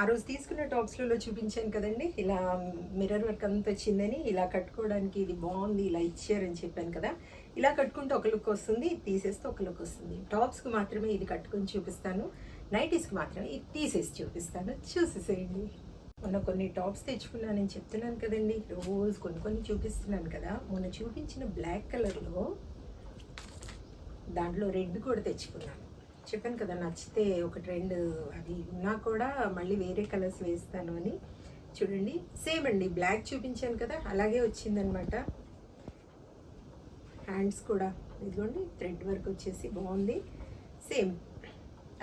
ఆ రోజు తీసుకున్న టాప్స్లలో చూపించాను కదండి. ఇలా మిర్రర్ వర్క్ అంతా వచ్చిందని ఇలా కట్టుకోవడానికి ఇది బాగుంది ఇలా ఇచ్చారని చెప్పాను కదా. ఇలా కట్టుకుంటే ఒక లుక్ వస్తుంది ఇది తీసేస్తే ఒక లుక్ వస్తుంది. టాప్స్కి మాత్రమే ఇది కట్టుకొని చూపిస్తాను. నైటీస్కి మాత్రమే ఇది తీసేసి చూపిస్తాను. చూసేసేయండి. మొన్న కొన్ని టాప్స్ తెచ్చుకున్నానని చెప్తున్నాను కదండి. రోజు కొన్ని కొన్ని చూపిస్తున్నాను కదా. మొన్న చూపించిన బ్లాక్ కలర్లో దాంట్లో రెడ్ కూడా తెచ్చుకున్నాను. చెప్పాను కదా నచ్చితే ఒక ట్రెండ్ అది ఉన్నా కూడా మళ్ళీ వేరే కలర్స్ వేస్తాను అని. చూడండి సేమ్ అండి బ్లాక్ చూపించాను కదా అలాగే వచ్చిందనమాట హ్యాండ్స్ కూడా ఇదిగోండి థ్రెడ్ వర్క్ వచ్చేసి బాగుంది. సేమ్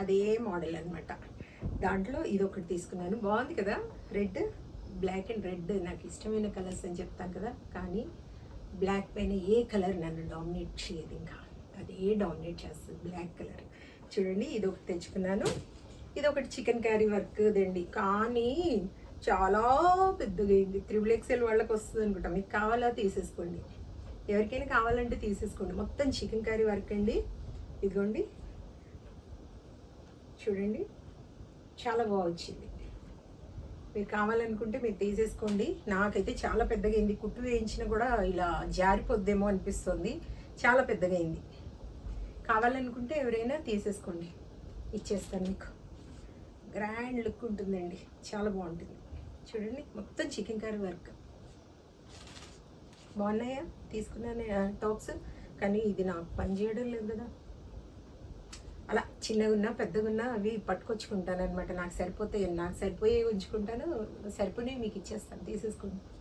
అదే మోడల్ అనమాట దాంట్లో ఇది ఒకటి తీసుకున్నాను. బాగుంది కదా రెడ్ బ్లాక్ అండ్ రెడ్ నాకు ఇష్టమైన కలర్స్ అని చెప్తాను కదా కానీ బ్లాక్ పైన ఏ కలర్ నన్ను డామినేట్ చేయదు ఇంకా. అదే డామినేట్ చేస్తుంది బ్లాక్ కలర్. చూడండి ఇది ఒకటి తెచ్చుకున్నాను. ఇది ఒకటి చికెన్ క్యారీ వర్క్ దండి. కానీ చాలా పెద్దగా అయింది. త్రిబుల్ ఎక్సెల్ వాళ్ళకి వస్తుంది అనుకుంటా. మీకు కావాలా తీసేసుకోండి. ఎవరికైనా కావాలంటే తీసేసుకోండి. మొత్తం చికెన్ కర్రీ వర్క్ అండి. ఇదిగోండి. చూడండి. చాలా బాగా వచ్చింది. మీరు కావాలనుకుంటే మీరు తీసేసుకోండి. నాకైతే చాలా పెద్దగా అయింది. కుట్టు వేయించినా కూడా ఇలా జారిపోద్దేమో అనిపిస్తుంది. చాలా పెద్దగా అయింది. కావాలనుకుంటే ఎవరైనా తీసేసుకోండి. ఇచ్చేస్తాను మీకు. గ్రాండ్ లుక్ ఉంటుందండి. చాలా బాగుంటుంది. చూడండి మొత్తం చికెన్ కర్రీ వర్క్ బాగున్నాయా? తీసుకున్నాను టాప్స్ కానీ ఇది నాకు పని చేయడం లేదు కదా. అలా చిన్నగా ఉన్నా పెద్దగా ఉన్నా అవి పట్టుకొచ్చుకుంటాను అనమాట నాకు సరిపోతాయి. నాకు సరిపోయే ఉంచుకుంటాను. సరిపోయి మీకు ఇచ్చేస్తాను. తీసేసుకుంటాను